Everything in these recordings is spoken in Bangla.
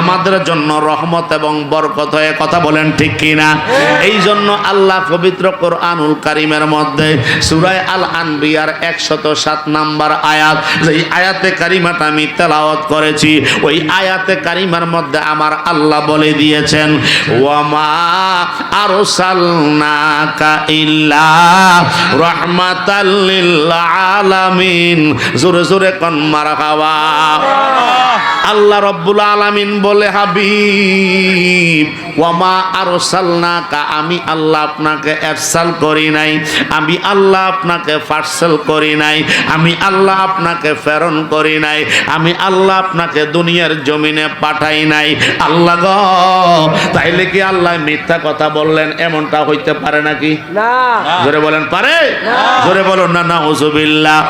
আমাদের জন্য রহমত এবং বরকত হয়ে কথা বলেন ঠিক কিনা? এই জন্য আল্লাহ পবিত্র কোরআনুল কারিমের মধ্যে সুরায় আল আনবিয়ার একশত সাত নাম্বার আয়াত, যেই আয়াতে কারিমাটা আমি তেলাওয়াত করেছি, ওই আয়াতে কারিমার মধ্যে আমার আল্লাহ বলে দিয়েছেন, ওয়ামা লিল আলামিন। জোরে জোরে কোন মারহাবা আল্লাহ রব্বুল আলামিন বলে হাবিব ওয়ামা আরসালনাকা আমি আল্লাহ আপনাকে এরসাল করি নাই আমি আল্লাহ আপনাকে পার্সেল করি নাই আমি আল্লাহ আপনাকে প্রেরণ করি নাই আমি আল্লাহ আপনাকে দুনিয়ার জমিনে পাঠাই নাই। আল্লাহ গো তাইলে কি আল্লাহ মিথ্যা কথা বললেন? এমনটা হইতে পারে নাকি? না। জোরে বলেন পারে? জোরে বলুন না না উজুবিল্লাহ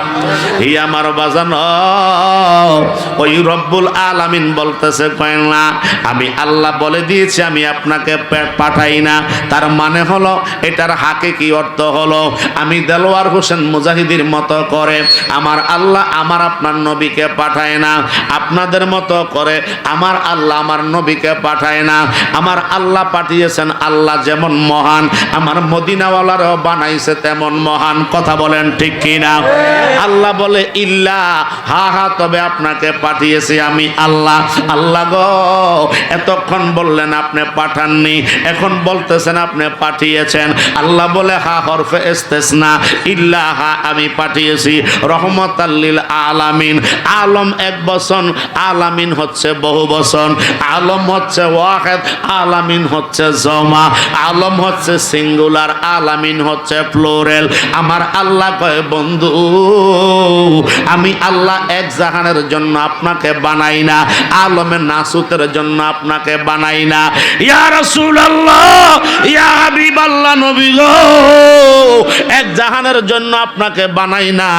ই আমার বাজান ওই রব্বুল আলামিন বলতেছে, কয় না, আমি আল্লাহ বলে দিয়েছি, আমি আপনাকে পাঠাই না। তার মানে হলো, এটার হাকে কি অর্থ হলো, আমি দেলোয়ার হোসেন মুজাহিদির মতো করে, আমার আল্লাহ আমার আপনার নবীকে পাঠায় না। আপনাদের মতো করে আমার আল্লাহ আমার নবীকে পাঠায় না। আমার আল্লাহ পাঠিয়েছেন আল্লাহ যেমন মহান, আমার মদিনাওয়ালারও বানাইছে তেমন মহান। কথা বলেন ঠিক কিনা? আল্লাহ বলে, ইল্লা, হা হা, তবে আপনাকে পাঠিয়েছি আমি। আল্লাহ আল্লাহ গো, এতক্ষণ বললেন আপনি পাঠাননি, এখন বলতেছেন আপনি পাঠিয়েছেন। আল্লাহ বলে, হা হরফে এস্তেস না ইল্লা হা আমি পাঠিয়েছি রহমত আল্লিল আলামিন। আলম এক বছর আলামিন হচ্ছে বহু বসন আলম হচ্ছে ওয়াহেদ, আলামিন হচ্ছে জমা। আলম হচ্ছে সিঙ্গুলার, আলামিন হচ্ছে ফ্লোরেল আমার আল্লাহ কয়, বন্ধু, আমি আল্লাহ এক জাহানের জন্য আপনাকে বানাই না আলমের নাসুতের জন্য আপনাকে বানাই না ইয়া ইয়া হাবিবাল্লাহ নবী গো, এক জাহানের জন্য আপনাকে বানাই না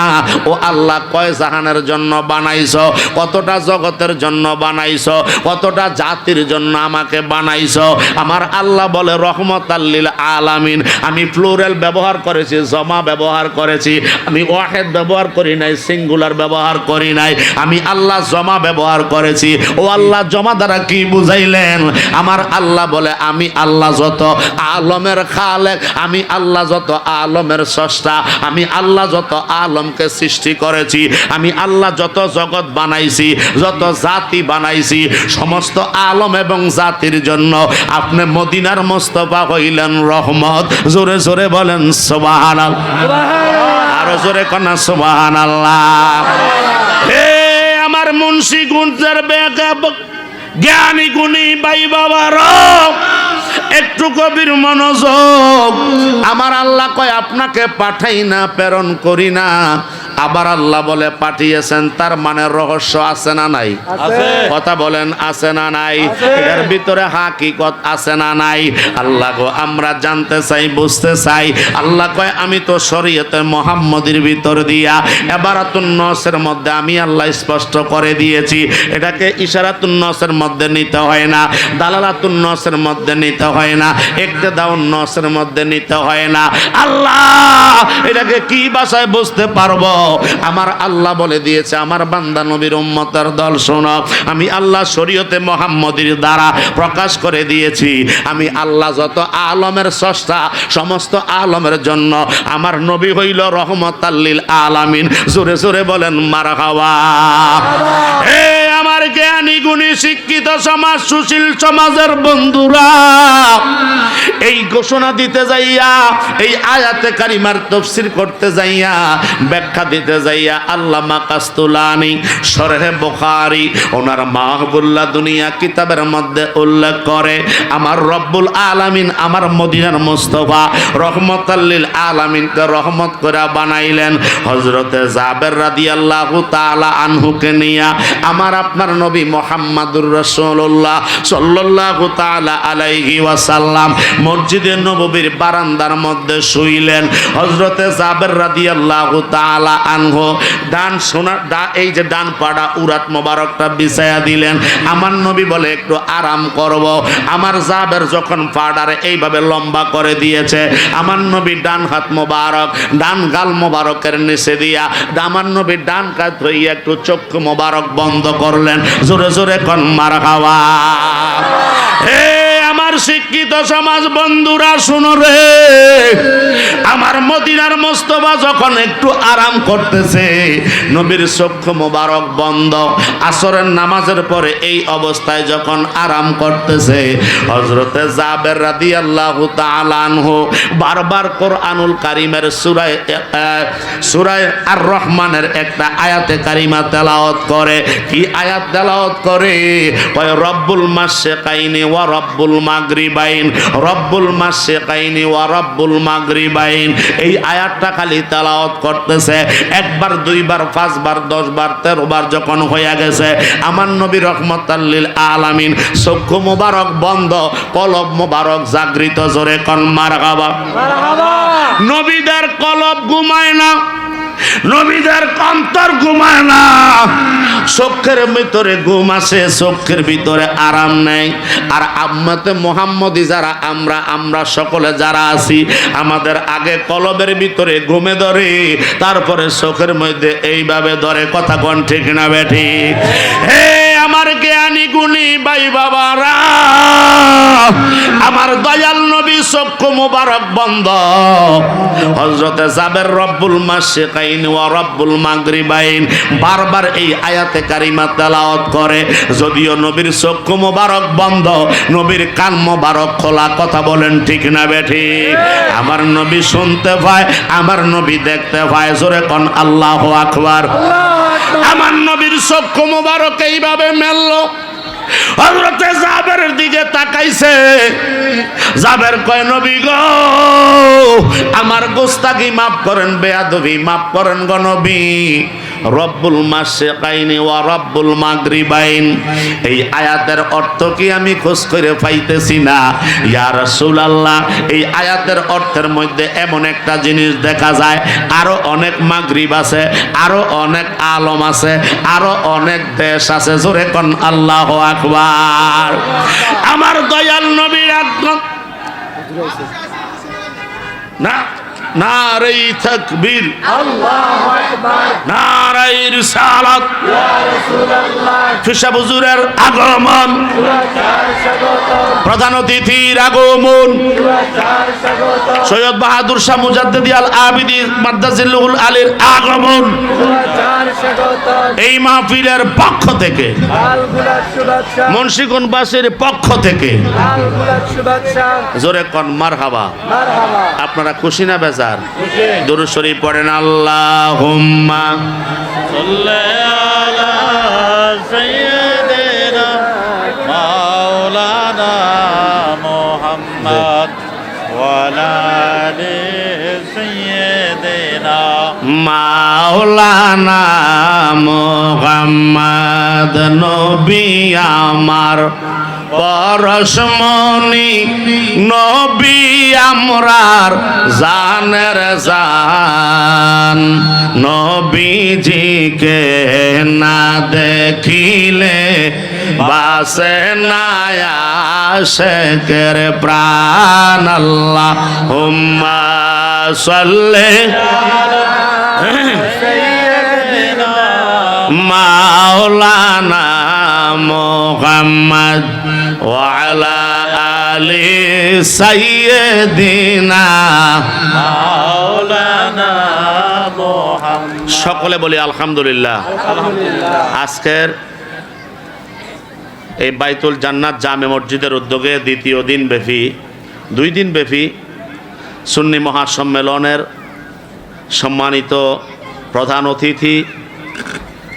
ও আল্লাহ, কয় জাহানের জন্য বানাইছো? কতটা জগতের জন্য বানাইছো? কতটা জাতির জন্য আমাকে বানাইছো? আমার আল্লাহ বলে রহমত আল্লিল আলামিন। আমি ফ্লোরাল ব্যবহার করেছি, জমা ব্যবহার করেছি। আমি ওয়াহেদ ব্যবহার করি নাই, সিঙ্গুলার ব্যবহার করি নাই। আমি আল্লাহ জমা ব্যবহার করেছি। ও আল্লাহ জমা দ্বারা কি বুঝাইলেন? আমার আল্লাহ বলে আমি আল্লাহ যত আলমের খালেক আমি আল্লাহ যত আলমের স্রষ্টা আমি আল্লাহ যত আলমকে সৃষ্টি করেছি আমি আল্লাহ যত জগৎ বানাইছি যত জাতি বানাইছি সমস্ত আলম এবং জাতির জন্য আপনি মদিনার মোস্তফা হইলেন রহমত। জোরে জোরে বলেন সোবাহান আরও জোরে কন্যা সোবাহান আল্লাহ আমার মুন্সি গুঞ্জার জ্ঞানী গুণী বাই বাবার একটু কবির মনোযোগ। আমার আল্লাহ কয়, আপনাকে পাঠাই না, প্রেরণ করি না। আবার আল্লাহ বলে পাঠিয়েছেন তার মানে রহস্য আছে না নাই? কথা বলেন আছে না নাই। এর ভিতরে হাকিকত আছে না নাই? আল্লাহ গো আমরা জানতে চাই বুঝতে চাই। আল্লাহ কয় আমি তো শরীয়তে মোহাম্মদের ভিতর দিয়া এবারাতুন নসের মধ্যে আমি আল্লাহ স্পষ্ট করে দিয়েছি। এটাকে ইশারাতুন নসের মধ্যে নিতে হয় না দালালাতুন নসের মধ্যে নিতে হয় না একটে দাউন নসের মধ্যে নিতে হয় না। আল্লাহ এটাকে কি ভাষায় বুঝতে পারব? আমার আল্লাহ বলে দিয়েছে আমার বান্দা নবীর উম্মতের দল শোনো। আমি আল্লাহ শরীয়তে মোহাম্মদীর দ্বারা প্রকাশ করে দিয়েছি। আমি আল্লাহ যত আলমের স্রষ্টা সমস্ত আলমের জন্য আমার নবী হইল রহমত আল্লিল আলামিন। জোরে জোরে বলেন মারা হাওয়া জ্ঞানী গুণী শিক্ষিত সমাজ, সুশীল সমাজের বন্ধুরা, এই ঘোষণা দিতে যাইয়া, এই আয়াতে কারিমার তফসির করতে যাইয়া, ব্যাখ্যা দিতে যাইয়া কাস্তুলানি বুখারী ওনার দুনিয়া কিতাবের মধ্যে উল্লেখ করে, আমার রব্বুল আলামিন আমার মদিনার মুস্তফা রহমতাল্লিল আলামিনকে রহমত করে বানাইলেন। হজরতে জাবের রাদিয়াল্লাহু তাআলা আনহুকে নিয়া, আমার আপনার নবী মোহাম্মদুর রাসূলুল্লাহ সাল্লাল্লাহু তাআলা আলাইহি ওয়াসাল্লাম মসজিদে নববীর বারান্দার মধ্যে শুইলেন। হজরতে জাবের রাদিয়াল্লাহু তাআলা আনহু ডান সোনার ডা, এই যে ডান পাড়া উরাত মোবারকটা বিছায়া দিলেন। আমার নবী বলে, একটু আরাম করব। আমার জাবের যখন পাড়ারে এইভাবে লম্বা করে দিয়েছে, আমার নবী ডান হাত মোবারক, ডান গাল মোবারকের নিচে দিয়া, আমার নবী ডান কাত হইয়া একটু চক্ষু মোবারক বন্ধ করলেন। জোরে জোরে কন মার খাওয়া। শিক্ষিত সমাজ বন্ধুরা, শুনো রে। আমার মদিনার মোস্তফা যখন একটু আরাম করতেছে, নবীর চক্ষু মোবারক বন্ধ। আসরের নামাজের পরে এই অবস্থায় যখন আরাম করতেছে হজরতে জাবের রাদি আল্লাহ তালানহু বারবার কোরআনুল কারিমের সুরায় সুরায় আর রহমানের একটা আয়াতে কারিমা তেলাওয়াত করে। কি আয়াত তেলাওয়াত করে? রব্বুল মাসে কাইনি ওয়া রব্বুল মাগরিবাইন রব্বুল মাসে কাইনি ওয়া রব্বুল মাগরিবাইন। এই আয়াতটা খালি তেলাওয়াত করতেছে একবার দুইবার পাঁচবার দশবার তেরোবার যখন হয়ে গেছে আমার নবী রহমতাল্লিল আলামিন চক্ষু মোবারক বন্ধ কলব মোবারক জাগৃত জোরে কন মার গাবা নবীদের কলব ঘুমায় না। নবীদের কন্তর ঘুমায় না। চোখের ভিতরে ঘুম আসে, চোখের ভিতরে আরাম নেই। আর আম্মাতে মোহাম্মদি যারা, আমরা আমরা সকলে যারা আছি, আমাদের আগে কলবের ভিতরে ঘুমে ধরে, তারপরে চোখের মধ্যে এইভাবে ধরে, কথা কন ঠিক না বেঠি হে আমার জ্ঞানী গুণী ভাই বাবারা আমার দয়াল নবী চক্ষু মুবারক বন্ধ। হজরতে জাবের রব্বুল মাসিকাইন ওয়া রব্বুল মাগরিবাইন বারবার এই আয়াতে কারিমা তেলাওয়াত করে যদিও নবীর চক্ষু মুবারক বন্ধ নবীর কান মুবারক খোলা কথা বলেন ঠিক না বেঠি? আমার নবী শুনতে পায় আমার নবী দেখতে পায় জোরে কোন আল্লাহ আকবার। আমার চক্ষু মুবারক এইভাবে মেলল। হজরতে জাবের দিকে তাকাইছে। জাবের কয়, নবী গো, আমার গোস্তাকি মাফ করেন, বেয়াদবি মাফ করেন গো নবী। রব্বুল মাসে কাইনি ওয়া রব্বুল মাগরিবাইন। এই আয়াতের অর্থ কি আমি খোঁজ করে পাইতেছি না? ইয়া রাসূলুল্লাহ, এই আয়াতের অর্থের মধ্যে এমন একটা জিনিস দেখা যায়, আরও অনেক মাগরিব আছে, আরও অনেক আলম আছে, আরও অনেক দেশ আছে, জোরে কোন আল্লাহ আকবার। আমার দয়াল নবীর আজ্ঞা না। নারাই তাকবীর। নারাই রিসালাত। ফিসা হুজুরের আগমন। প্রধান অতিথির আগমন। সৈয়দ বাহাদুর শাহ মুজাদ্দিদি আল আবিদি মাদ্দাজিল্লুল আলীর আগমন। এই মাহফিলের পক্ষ থেকে। মুন্সিগঞ্জবাসীর পক্ষ থেকে। জোরে কন মারহাবা। আপনারা খুশি না বেজার? তার শরীফ পড়েন আল্লাহ হুম্মা মাওলানা মোহাম্মদ ওয়ালালী মাওলানা মোহাম্মদ নবী আমার পরশমণি নবী আমরার জানের জান। নবীজিকে না দেখিলে বাসে নায়াশেকের প্রাণ। আল্লাহ হুম্মা সাল্লে মাওলানা মোহাম্মদ ওয়ালা আলি সাইয়্যিদিনা مولانا محمد সকলে বলি আলহামদুলিল্লাহ আজকের এই বাইতুল জান্নাত জামে মসজিদের উদ্যোগে দ্বিতীয় দিন ব্যাপী দুই দিন ব্যাপী সুন্নি মহাসম্মেলনের সম্মানিত প্রধান অতিথি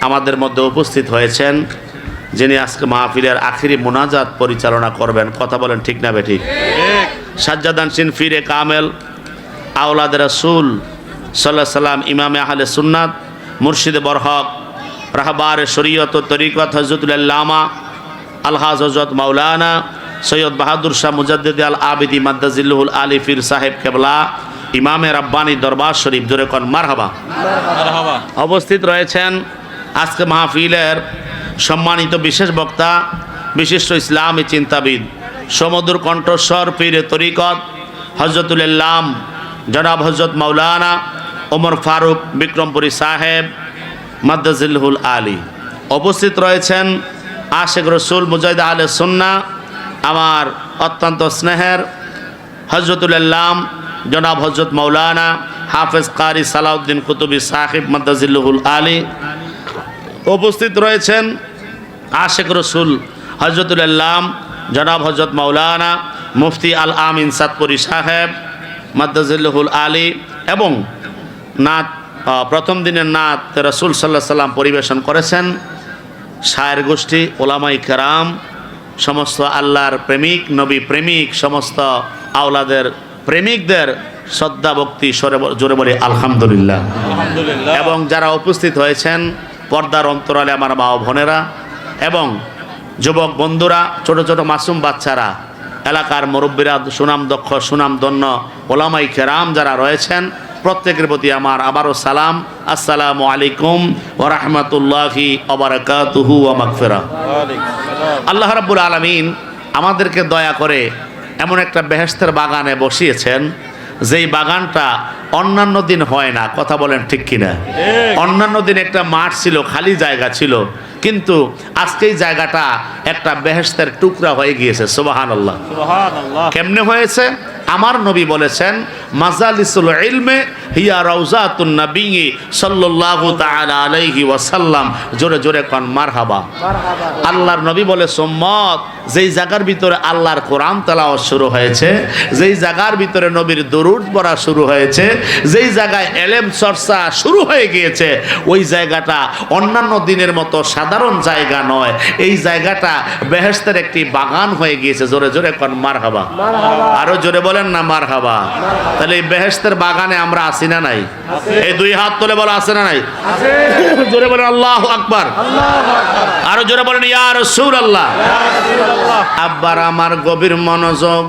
আমাদের মধ্যে উপস্থিত হয়েছেন যিনি আজকে মাহফিলের আখিরি মোনাজাত পরিচালনা করবেন কথা বলেন ঠিক না বেঠিক? সাজ্জাদানসিন ফিরে কামেল আওলাদ রসুল সাল্লাহ সাল্লাম ইমামে আহলে সুন্নাত মুর্শিদ বরহক রাহবার শরীয়ত তরিকত হজরতুল্লামা আলহাজ হজরত মাওলানা সৈয়দ বাহাদুর শাহ মুজাদ্দিদ আল আবিদি মাদ্দাজিল্লুল আলী ফির সাহেব কেবলা ইমামে রাব্বানি দরবার শরীফ দুরেকন মারহাবা। অবস্থিত রয়েছেন আজকে মাহফিলের সম্মানিত বিশেষ বক্তা, বিশিষ্ট ইসলামী চিন্তাবিদ, সমুদ্র কণ্ঠস্বর পীরে তরিকত হজরতুল্লাম জনাব হজরত মাওলানা ওমর ফারুক বিক্রমপুরী সাহেব, মাদ্দাজিল্হুল আলী। উপস্থিত রয়েছেন আশেখ রসুল মুজাহিদ আলে সুন্না আমার অত্যন্ত স্নেহের হজরতুল্লাম জনাব হজরত মৌলানা হাফেজ কারি সালাউদ্দিন কুতুবি সাহেব মদাজিল্লুহুল আলী। উপস্থিত রয়েছেন আশেখ রসুল হজরতুল্লাম জনাব হজরত মৌলানা মুফতি আল আমিন সাতপুরি সাহেব মাদ্দাজিল্লুহুল আলী এবং নাত প্রথম দিনের নাত রসুল সাল্লাহ সাল্লাম পরিবেশন করেছেন। শায়ের গোষ্ঠী ওলামাই কেরাম সমস্ত আল্লাহর প্রেমিক নবী প্রেমিক সমস্ত আওলাদের প্রেমিকদের শ্রদ্ধা ভক্তি সরে জোরে বলে আলহামদুলিল্লাহ। আলহামদুলিল্লাহ। এবং যারা উপস্থিত হয়েছেন পর্দার অন্তরালে আমার মা বোনেরা এবং যুবক বন্ধুরা ছোট ছোট মাসুম বাচ্চারা এলাকার মুরব্বীরা সুনাম দক্ষ সুনাম দন্য ওলামাই কেরাম যারা রয়েছেন প্রত্যেকের প্রতি আমার আবারও সালাম। আসসালামু আলাইকুম ও রহমতুল্লাহি মাগফিরা। ওয়ালাইকুম আল্লাহ রাব্বুল আলামিন আমাদেরকে দয়া করে এমন একটা বেহেস্তের বাগানে বসিয়েছেন যেই বাগানটা অন্যান্য দিন হয় না কথা বলেন ঠিক কিনা। অন্যান্য দিন একটা মাঠ ছিল খালি জায়গা ছিল কিন্তু আজকে এই জায়গাটা একটা বেহেস্তের টুকরা হয়ে গিয়েছে সোবাহান আল্লাহ কেমনে হয়েছে? আমার নবী বলেছেন মাজালিসুল ইলমে হিয়া রাউজাতুন নবী সাল্লাল্লাহু তাআলা আলাইহি ওয়াসাল্লাম। জোরে জোরে কোন মারহাবা। আল্লাহর নবী বলে সম্মত যেই জায়গার ভিতরে আল্লাহর কোরআন তেলাওয়াত শুরু হয়েছে যেই জায়গার ভিতরে নবীর দরুদ পড়া শুরু হয়েছে যেই জায়গায় এলেম চর্চা শুরু হয়ে গিয়েছে ওই জায়গাটা অন্যান্য দিনের মতো সাধারণ জায়গা নয়। এই জায়গাটা বেহেস্তের একটি বাগান হয়ে গিয়েছে। জোরে জোরে কোন মারহাবা। আরও জোরে বলেন না মারহাবা। তাহলে এই বেহেস্তের বাগানে আমরা আসি না নাই? এই দুই হাত তুলে বলো আছে না নাই? জোরে বলেন আল্লাহ আকবার। আরও জোরে বলেন ইয়া রাসূল আল্লাহ আব্বার আমার গভীর মনোযোগ।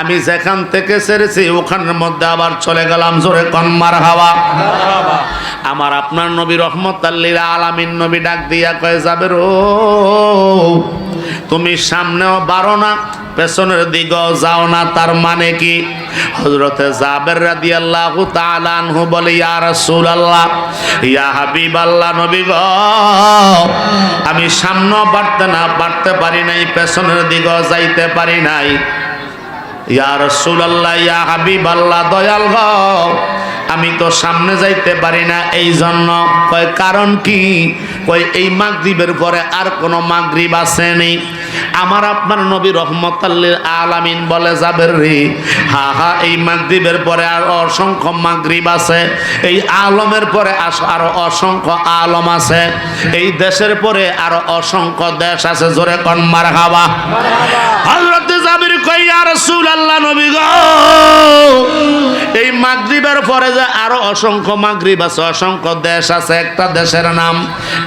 আমি যেখান থেকে সেরেছি ওখানের মধ্যে আবার চলে গেলাম জোরে কনমার হাওয়া আমার আপনার নবী রহমত আল্লীর আলামিন নবী ডাক দিয়া কয়ে যাবে রো। তুমি সামনেও বারো না পেছনের দিকেও যাও না, তার মানে কি? হজরতে জাবের রাদি আল্লাহ তালানহু বলে, ইয়া রাসূল আল্লাহ ইয়া হাবিব আল্লাহ নবী গো, আমি সামনে বাড়তে না, বাড়তে পারি নাই, পেছনের দিকেও যাইতে পারি নাই। ইয়া রাসূলুল্লাহ, ইয়া হাবিবাল্লাহ, দয়াল গো, আমি তো সামনে যাইতে পারি না এই জন্য কয় কারণ কি? কয় এই মাগরিবের পরে আর কোনো মাগরিব আসেনি। আমার আপনার নবী রহমতাল্লিল আলামিন বলে যাবে রে, হা হা, এই মাগরিবের পরে আর অসংখ্য মাগরিব আছে, এই আলমের পরে আরও অসংখ্য আলম আছে, এই দেশের পরে আরও অসংখ্য দেশ আছে, জোরে কন মার হাবা হজরত জাবির কই এই মাগরিবের পরে যে আরও অসংখ্য মাগরিব আছে, অসংখ্য দেশ আছে, একটা দেশের নাম,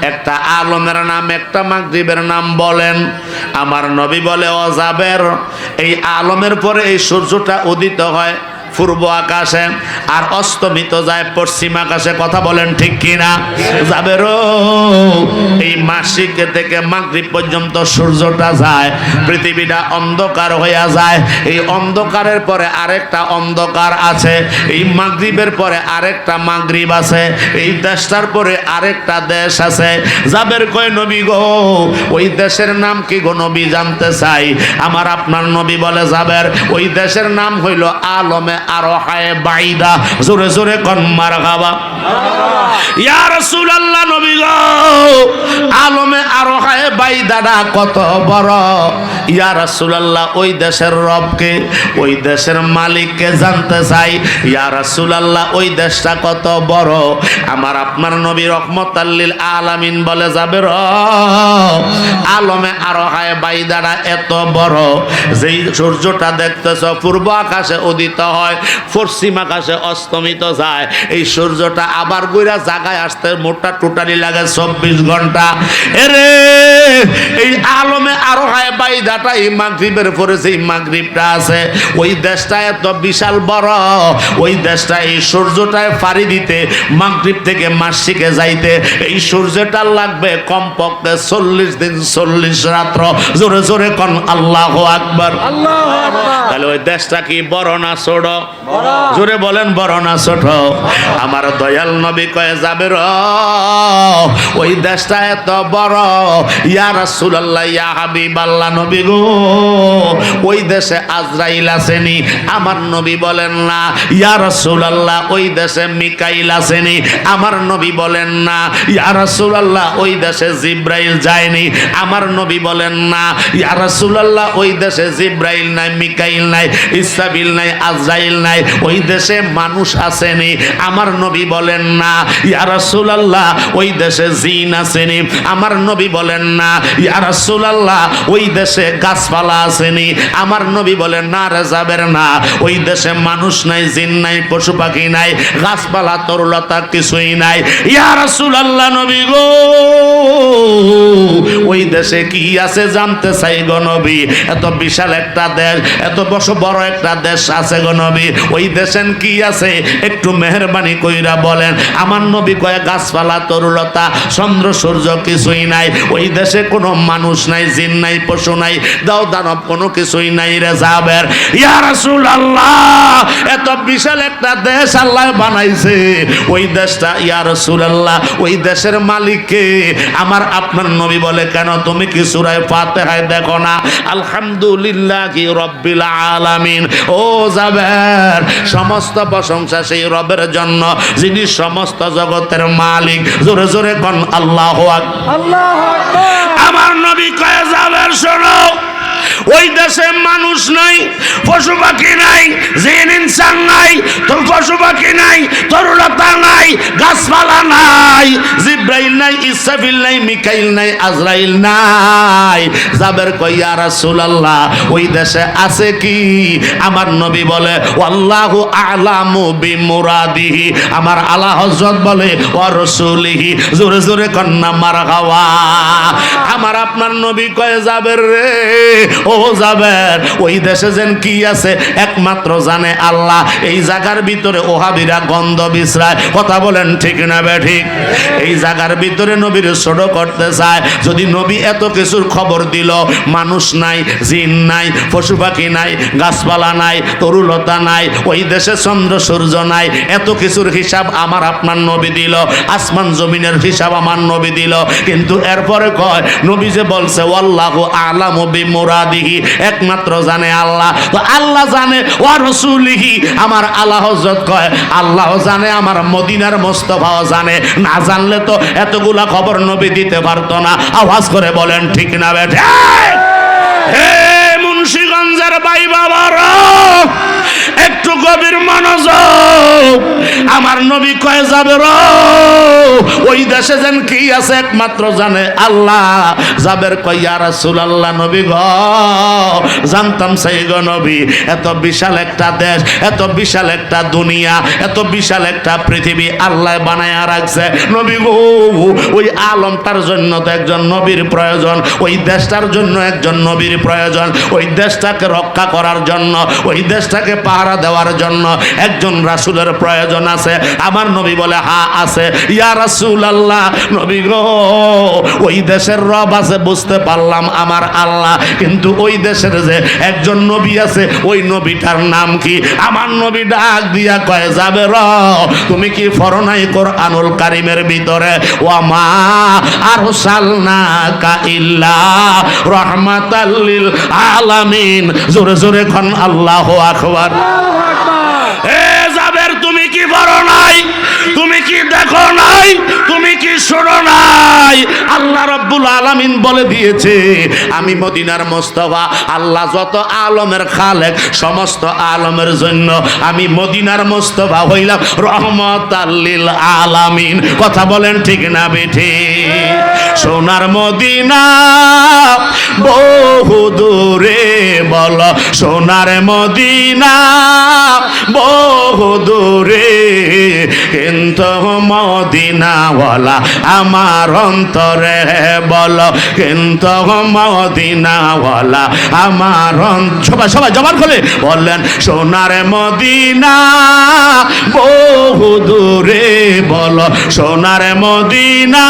একটা আলমের নাম, একটা মাগরিবের নাম বলেন। আমার নবী বলে ও এই আলমের পরে এই সূর্যটা উদিত হয়। পূর্ব আকাশে আর অস্তমিত যায় পশ্চিম আকাশে, কথা বলেন ঠিক কিনা? যাবে এই মাসিক থেকে মাগরিব পর্যন্ত সূর্যটা যায়, পৃথিবীটা অন্ধকার হইয়া যায়। এই অন্ধকারের পরে আরেকটা অন্ধকার আছে, এই মাগরিবের পরে আরেকটা মাগরিব আছে, এই দেশটার পরে আরেকটা দেশ আছে। যাবের কয় নবী গো, ওই দেশের নাম কি গো নবী জানতে চাই? আমার আপনার নবী বলে যাবের ওই দেশের নাম হইল আলমে আরও বাইদাটা ওই দেশের রবকে, ওই দেশের মালিককে জানতে চাই। ইয়া ওই দেশটা কত বড়। আমার, আপনার নবী রহমতাল্লিল আলামিন বলে যাবে, র। আলমে আরও হায় বাইদারা এত বড়। যেই সূর্যটা দেখতেছ, পূর্ব আকাশে উদিত হয় পশ্চিম আকাশে অস্তমিত যায়। এই সূর্যটা আবার গুইরা জাগায় আসতে মোটা টোটালি লাগে চব্বিশ ঘণ্টা। এরে এই আলমে আরও হায় বাইদাটা এই মাগরিবের পরে সেই মাগরিবটা আছে ওই দেশটা এত বিশাল বড় ওই দেশটা এই সূর্যটায় ফাড়ি দিতে মাগরিব থেকে মাসিকে যাইতে এই সূর্যটা লাগবে কমপক্ষে চল্লিশ দিন চল্লিশ রাত্র। জোরে জোরে কন আল্লাহ আকবার। তাহলে ওই দেশটা কি বড় না ছোট? জোরে বলেন বড় না ছোট। আমার দয়াল নবী কয়ে যাবে ওই দেশটা এত বড়। ইয়া রাসূলুল্লাহ, ইয়া হাবিবাল্লাহ নবী গো, ওই দেশে আজরাইল আসেনি। আমার নবী বলেন না, ইয়া রাসূলুল্লাহ, ওই দেশে মিকাইল আসেনি। আমার নবী বলেন না, ইয়া রাসূলুল্লাহ, ওই দেশে জিব্রাইল যায়নি। আমার নবী বলেন না, ইয়া রাসূলুল্লাহ, ওই দেশে জিব্রাইল নাই, মিকাইল নাই, ইসরাফিল নাই, আজরাইল নাই, ওই দেশে মানুষ আসেনি। আমার নবী বলেন না, ইয়া রাসূলুল্লাহ, ওই দেশে জিন আসেনি। আমার নবী বলেন না, ইয়া রাসূলুল্লাহ, ওই দেশে গাছপালা আসেনি। আমার নবী বলেন, না রে যাবের না, ওই দেশে মানুষ নাই, জিন নাই, পশু পাখি নাই, গাছপালা, তরুলতা কিছুই নাই। ইয়া রাসূলুল্লাহ নবী গো! ওই দেশে কি আছে জানতে চাই গো নবী? এত বিশাল একটা দেশ, এত বড় বড় একটা দেশ আছে গো নবী। ওই দেশেন কি আছে? একটু মেহরবানি কইরা বলেন। আমার নবী কয়ে, গাছপালা, তরুলতা, চন্দ্র, সূর্য কিছুই নাই। ওই দেশে কোনো মানুষ নাই, জিন নাই, পশু নাই, দাও দানব কোনো কিছুই নাই রে যাবের ইয়া রাসূলুল্লাহ, এত বিশাল একটা দেশ আল্লাহ বানাইছে। ওই দেশটা, ইয়া রাসূলুল্লাহ, ওই দেশের মালিককে আমার আপনার নবী বলে কেন তুমি কি সুরায় পাতে হয় দেখো না? আলহামদুলিল্লাহ কি রব্বিল আলামিন। ও জাবের সমস্ত প্রশংসা সেই রবের জন্য যিনি সমস্ত জগতের মালিক। জোরে জোরে কন আল্লাহ আমার নবী কয়ে যাবের শোনো। ওই দেশে মানুষ নাই, পশু পাখি নাই, জিন, ইনসান নাই, তোর পশু পাখি নাই তরুলতা নাই, গাছপালা নাই, জিব্রাইল নাই, ইসরাফিল নাই, মিকাইল নাই, আজরাইল নাই। জাবের কইয়া রাসূলুল্লাহ, ওই দেশে আছে কি? আমার নবী বলে আল্লাহু আলামু বিমুরাদিহি। আমার আলা হযরত বলে, ওয়া রাসূলিহি। জোরে জোরে কন্না মারহাবা আমার আপনার নবী কয়ে যাবে রে ও যাবের ওই দেশে যেন কি আছে? একমাত্র জানে আল্লাহ। এই জায়গার ভিতরে ওহাবিরা গন্ধ বিশ্রায়। কথা বলেন ঠিক না বে ঠিক? এই জায়গার ভিতরে নবীর ছোট করতে চায়। যদি নবী এত কিছুর খবর দিল, মানুষ নাই, জিন নাই পশু পাখি নাই, গাছপালা নাই, তরুলতা নাই, ওই দেশে চন্দ্র সূর্য নাই, এত কিছুর হিসাব আমার আপনার নবী দিল, আসমান জমিনের হিসাব আমার নবী দিল। কিন্তু এরপরে কয়, নবী যে বলছে, ওয়াল্লাহু আলামু বিমুরাদিহি একমাত্র জানে আল্লাহ। তো আল্লাহ জানে ওয়া রাসূলিহি আমার আল্লাহ হযরত কয় আল্লাহ জানে আমার মদিনার মোস্তফাও জানে। না জানলে তো এতগুলা খবর নবী দিতে পারতো না। আওয়াজ করে বলেন ঠিক না বেঠে? হে মুন্সিগঞ্জের ভাই বাবারা একটু গভীর মনোযোগ। আমার নবী কয়ে যাবে র ওই দেশে যেন কি আছে একমাত্র জানে আল্লাহ। যাবের কইয়া রাসূল আল্লাহ নবী গ, জানতাম সেই গো নবী। এত বিশাল একটা দেশ, এত বিশাল একটা দুনিয়া, এত বিশাল একটা পৃথিবী আল্লাহ বানায়া রাখছে। নবী গো, ওই আলমটার জন্য তো একজন নবীর প্রয়োজন, ওই দেশটার জন্য একজন নবীর প্রয়োজন। ওই দেশটাকে রক্ষা করার জন্য, ওই দেশটাকে পাহারা দেওয়ার জন্য একজন রাসূলের প্রয়োজন আছে। আমার নবী বলে, হা, আছে। ইয়া রাসূল আল্লাহ নবী গো, ওই দেশের রব আছে, বুঝতে পারলাম আমার আল্লাহ। কিন্তু ওই দেশের যে একজন নবী আছে, ওই নবীটার নাম কি? আমার নবী ডাক দিয়া কয়ে, যাবে র, তুমি কি ফরনাই কোরআনুল কারিমের ভিতরে? ওয়া মা আর ইল্লা রাহমাতাল লিল আলামিন। জোরে জোরে খন আল্লাহ আকবার। তুমি কি বড় নাই তুমি কি দেখো নাই, তুমি কি শোনো নাই? আল্লাহ রব্বুল আলামিন বলে দিয়েছে, আমি মদিনার মোস্তফা, আল্লাহ যত আলমের খালেক, সমস্ত আলমের জন্য আমি মদিনার মোস্তফা হইলাম রহমত আল্লিল আলামিন। কথা বলেন ঠিক না বেঠে? সোনার মদিনা বহু দূরে বল, সোনার মদিনা বহু দূরে, কিন্তু মদিনাওয়ালা, আমার অন্তরে বলো, কিন্তু মদিনাওয়ালা, আমার সবাই সবাই জবান খোলে বললেন, সোনার মদিনা বহু দূরে বলো, সোনার মদিনা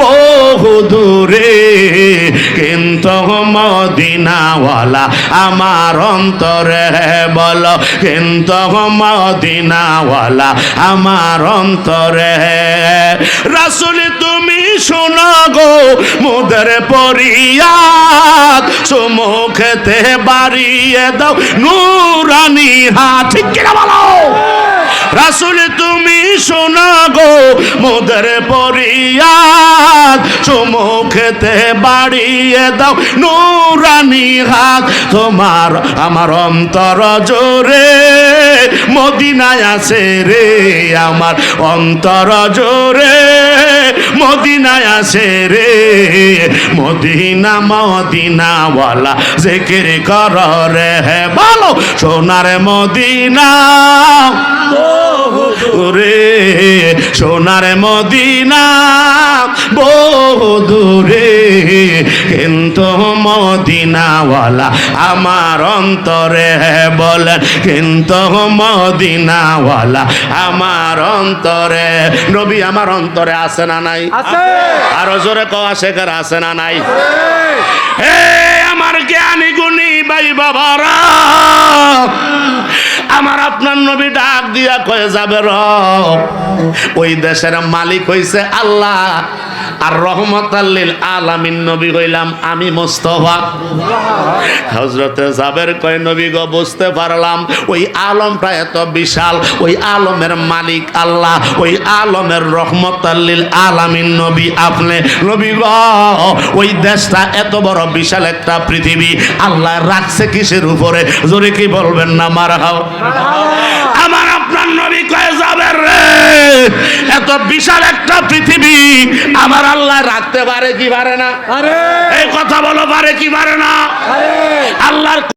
বহু দূরে, কিন্তু মদিনাওয়ালা, আমার অন্তরে বলো, কিন্তু মদিনাওয়ালা, আমার অন্তরে। রাসুল, তুমি শোনা গো, মুদের পরিয়াত সুমুখেতে বাড়িয়ে দাও। নুরানি হাত, ঠিক কিনা বলো? রাসুল, তুমি শোনা গো, মোদের পরিয়াদ। চুমুখেতে বাড়িয়ে দাও নুরানি হাত। তোমার আমার অন্তর জোরে, মদিনায় আছে রে আমার অন্তর জোরে। মদিনায় আছে রে মদিনা মদিনাওয়ালা জিকির কর রে বলো সোনার মদিনা। রে সোনার মদিনা বহু দূরে। কিন্তু মদিনাওয়ালা আমার অন্তরে বলেন কিন্তু মদিনাওয়ালা আমার অন্তরে নবী আমার অন্তরে আছে না নাই? আরও জোরে কওয়া শেখার আছে না নাই? আমার জ্ঞানী গুণী ভাই বাবারা আমার আপনার নবী ডাক দিয়া কয়ে যাবে র ওই দেশের মালিক হইছে আল্লাহ। আর রহমত আল্লিল আলামিন নবী হইলাম আমি মোস্তফা। হজরতে জাবের কয়, নবী গো, বুঝতে পারলাম, ওই আলমটা এত বিশাল। ওই আলমের মালিক আল্লাহ, ওই আলমের রহমত আল্লিল আলামিন নবী আপনি। নবী গ, ওই দেশটা এত বড় বিশাল একটা পৃথিবী। আল্লাহ রাখছে কিসের উপরে? জোরে কি বলবেন না মারা হাও আমার আপনার নবী কয়ে যাবে রে? এত বিশাল একটা পৃথিবী আমার আল্লাহ রাখতে পারে কি পারে না? আরে। এই কথা বলো পারে কি পারে না? আল্লাহর